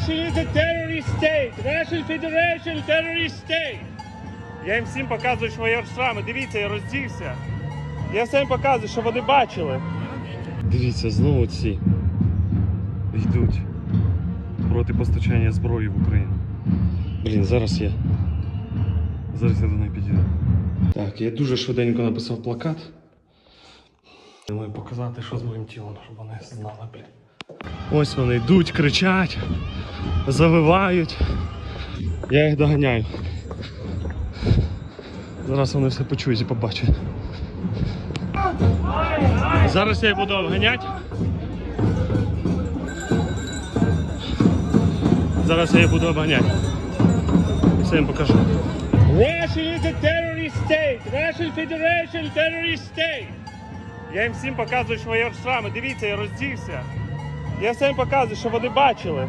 Russia is a terrorist state. Russian Federation terrorist state. Я їм всім показую що свої шрами. Дивіться, я роздівся. Я всім показую, щоб вони бачили. Дивіться, знову ці йдуть проти постачання зброї в Україну. Блін, зараз я. Зараз я до неї підійду. Так, я дуже швиденько написав плакат. Я маю показати, що з моїм тілом, щоб вони знали, блін. Ось вони йдуть, кричать, завивають. Я їх доганяю. Зараз вони все почують і побачать. Зараз я їх буду обганяти. Зараз я їх буду обганяти. Все їм покажу. Russia is a terrorist state. Russian Federation terrorist state. Я їм всім показую свої шрами. Дивіться, я роздівся. Я всім показую, щоб вони бачили.